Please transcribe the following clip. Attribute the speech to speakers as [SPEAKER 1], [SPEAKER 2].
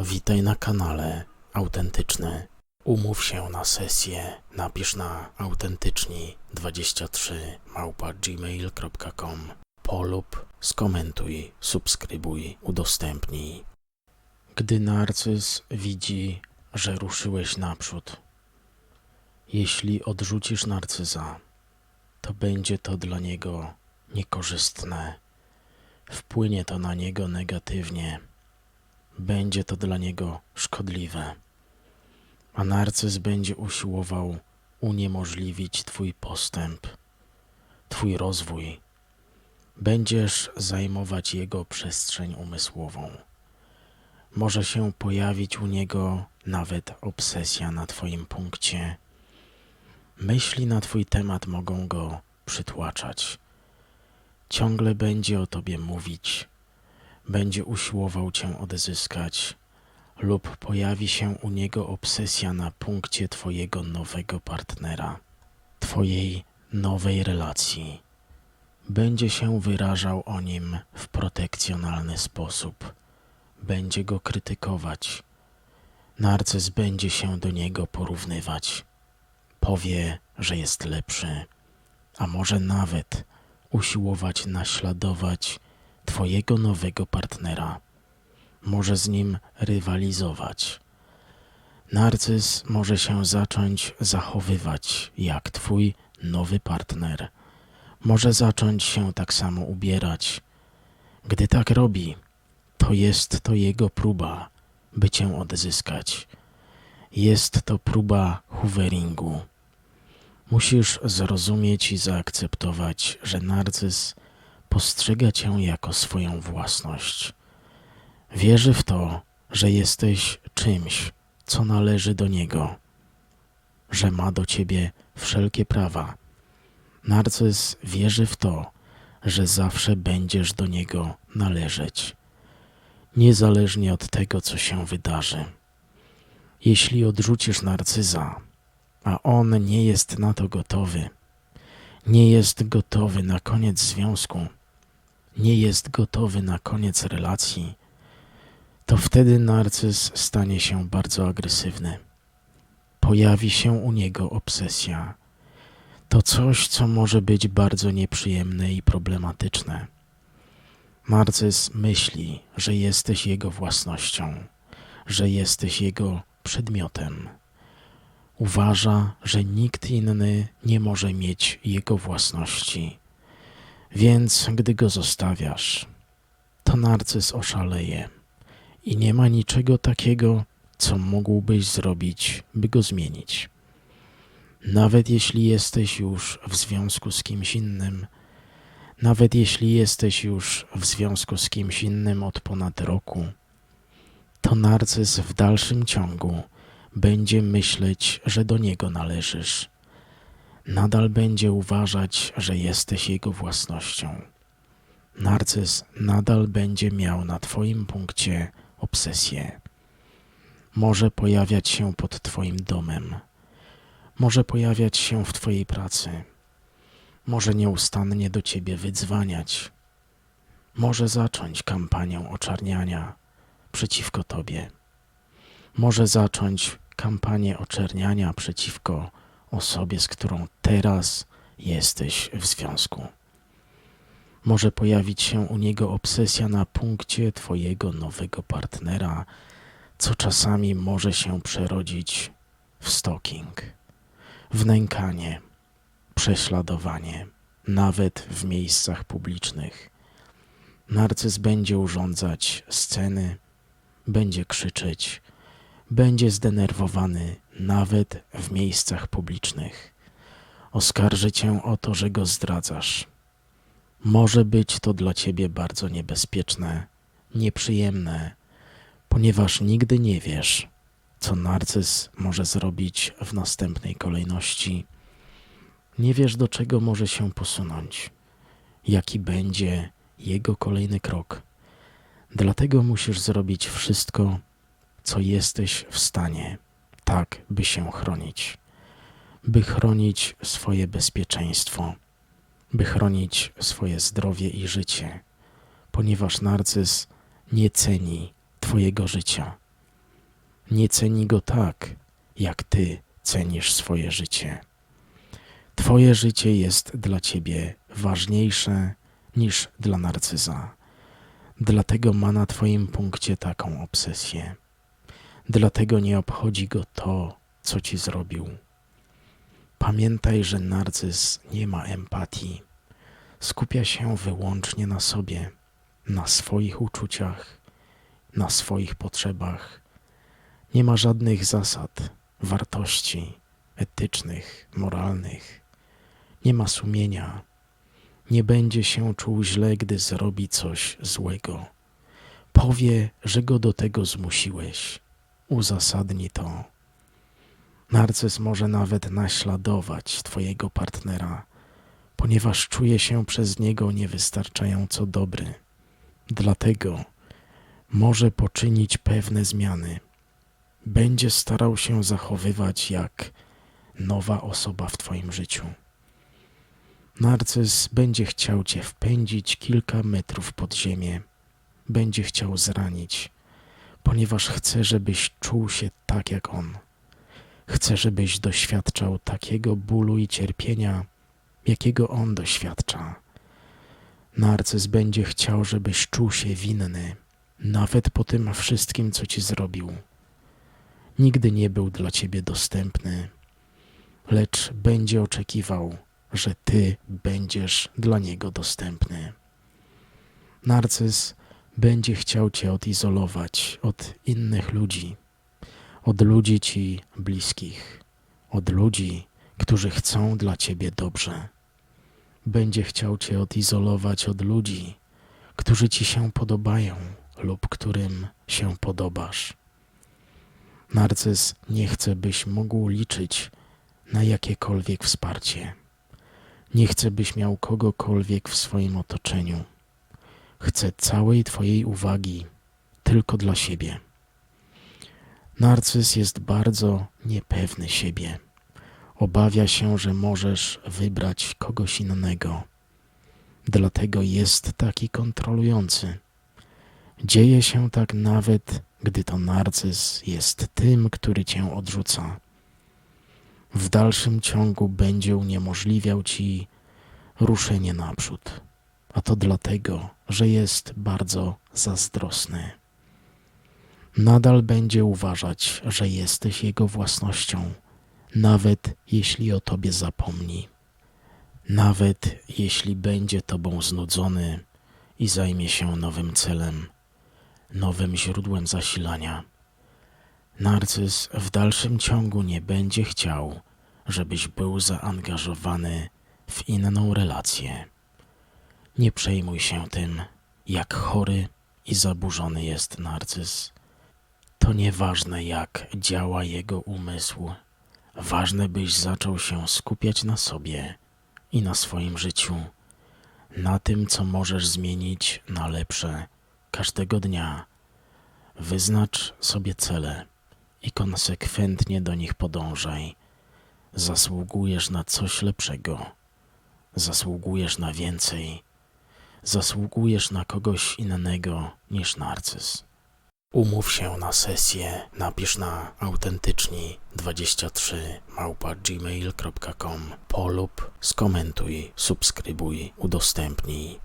[SPEAKER 1] Witaj na kanale Autentyczny. Umów się na sesję. Napisz na autentyczni23 małpa gmail.com Polub, skomentuj, subskrybuj, udostępnij. Gdy narcyz widzi, że ruszyłeś naprzód, jeśli odrzucisz narcyza, to będzie to dla niego niekorzystne. Wpłynie to na niego negatywnie będzie to dla niego szkodliwe. A narcyz będzie usiłował uniemożliwić Twój postęp, Twój rozwój. Będziesz zajmować jego przestrzeń umysłową. Może się pojawić u niego nawet obsesja na Twoim punkcie. Myśli na Twój temat mogą go przytłaczać. Ciągle będzie o Tobie mówić będzie usiłował cię odzyskać, lub pojawi się u niego obsesja na punkcie Twojego nowego partnera, Twojej nowej relacji. Będzie się wyrażał o nim w protekcjonalny sposób, będzie go krytykować. Narcyz będzie się do niego porównywać. Powie, że jest lepszy, a może nawet usiłować naśladować Twojego nowego partnera. Może z nim rywalizować. Narcyz może się zacząć zachowywać jak Twój nowy partner. Może zacząć się tak samo ubierać. Gdy tak robi, to jest to jego próba, by Cię odzyskać. Jest to próba hooveringu. Musisz zrozumieć i zaakceptować, że narcyz postrzega cię jako swoją własność. Wierzy w to, że jesteś czymś, co należy do niego, że ma do ciebie wszelkie prawa. Narcyz wierzy w to, że zawsze będziesz do niego należeć, niezależnie od tego, co się wydarzy. Jeśli odrzucisz narcyza, a on nie jest na to gotowy, nie jest gotowy na koniec związku, nie jest gotowy na koniec relacji, to wtedy narcyz stanie się bardzo agresywny. Pojawi się u niego obsesja. To coś, co może być bardzo nieprzyjemne i problematyczne. Narcyz myśli, że jesteś jego własnością, że jesteś jego przedmiotem. Uważa, że nikt inny nie może mieć jego własności więc gdy go zostawiasz, to narcyz oszaleje i nie ma niczego takiego, co mógłbyś zrobić, by go zmienić. Nawet jeśli jesteś już w związku z kimś innym, nawet jeśli jesteś już w związku z kimś innym od ponad roku, to narcyz w dalszym ciągu będzie myśleć, że do niego należysz nadal będzie uważać, że jesteś jego własnością. Narcyz nadal będzie miał na Twoim punkcie obsesję. Może pojawiać się pod Twoim domem, może pojawiać się w Twojej pracy, może nieustannie do Ciebie wydzwaniać, może zacząć kampanię oczarniania przeciwko Tobie, może zacząć kampanię oczerniania przeciwko osobie, z którą teraz jesteś w związku. Może pojawić się u niego obsesja na punkcie Twojego nowego partnera, co czasami może się przerodzić w stalking, w nękanie, prześladowanie, nawet w miejscach publicznych. Narcyz będzie urządzać sceny, będzie krzyczeć, będzie zdenerwowany nawet w miejscach publicznych. Oskarży cię o to, że go zdradzasz. Może być to dla ciebie bardzo niebezpieczne, nieprzyjemne, ponieważ nigdy nie wiesz, co narcyz może zrobić w następnej kolejności. Nie wiesz, do czego może się posunąć, jaki będzie jego kolejny krok. Dlatego musisz zrobić wszystko, co jesteś w stanie, tak by się chronić, by chronić swoje bezpieczeństwo, by chronić swoje zdrowie i życie, ponieważ narcyz nie ceni Twojego życia, nie ceni go tak, jak ty cenisz swoje życie. Twoje życie jest dla ciebie ważniejsze niż dla narcyza. Dlatego ma na twoim punkcie taką obsesję. Dlatego nie obchodzi go to, co ci zrobił. Pamiętaj, że narcyz nie ma empatii. Skupia się wyłącznie na sobie, na swoich uczuciach, na swoich potrzebach. Nie ma żadnych zasad, wartości etycznych, moralnych. Nie ma sumienia. Nie będzie się czuł źle, gdy zrobi coś złego. Powie, że go do tego zmusiłeś. Uzasadni to. Narcyz może nawet naśladować Twojego partnera, ponieważ czuje się przez niego niewystarczająco dobry. Dlatego może poczynić pewne zmiany. Będzie starał się zachowywać jak nowa osoba w Twoim życiu. Narcyz będzie chciał Cię wpędzić kilka metrów pod ziemię, będzie chciał zranić, ponieważ chce, żebyś czuł się tak jak on. Chce, żebyś doświadczał takiego bólu i cierpienia, jakiego on doświadcza. Narcyz będzie chciał, żebyś czuł się winny, nawet po tym wszystkim, co ci zrobił. Nigdy nie był dla ciebie dostępny, lecz będzie oczekiwał, że ty będziesz dla niego dostępny. Narcyz będzie chciał cię odizolować od innych ludzi, od ludzi ci bliskich, od ludzi, którzy chcą dla ciebie dobrze. Będzie chciał cię odizolować od ludzi, którzy ci się podobają lub którym się podobasz. Narcyz nie chce, byś mógł liczyć na jakiekolwiek wsparcie. Nie chce, byś miał kogokolwiek w swoim otoczeniu. Chce całej Twojej uwagi tylko dla siebie. Narcyz jest bardzo niepewny siebie. Obawia się, że możesz wybrać kogoś innego. Dlatego jest taki kontrolujący. Dzieje się tak nawet, gdy to narcyz jest tym, który cię odrzuca. W dalszym ciągu będzie uniemożliwiał ci ruszenie naprzód, a to dlatego, że jest bardzo zazdrosny. Nadal będzie uważać, że jesteś jego własnością, nawet jeśli o tobie zapomni, nawet jeśli będzie tobą znudzony i zajmie się nowym celem nowym źródłem zasilania. Narcyz w dalszym ciągu nie będzie chciał, żebyś był zaangażowany w inną relację. Nie przejmuj się tym, jak chory i zaburzony jest narcyz. To nieważne, jak działa jego umysł. Ważne, byś zaczął się skupiać na sobie i na swoim życiu, na tym, co możesz zmienić na lepsze każdego dnia. Wyznacz sobie cele i konsekwentnie do nich podążaj. Zasługujesz na coś lepszego. Zasługujesz na więcej. Zasługujesz na kogoś innego niż narcyz. Umów się na sesję, napisz na autentyczni23 małpa gmail.com polub, skomentuj, subskrybuj, udostępnij.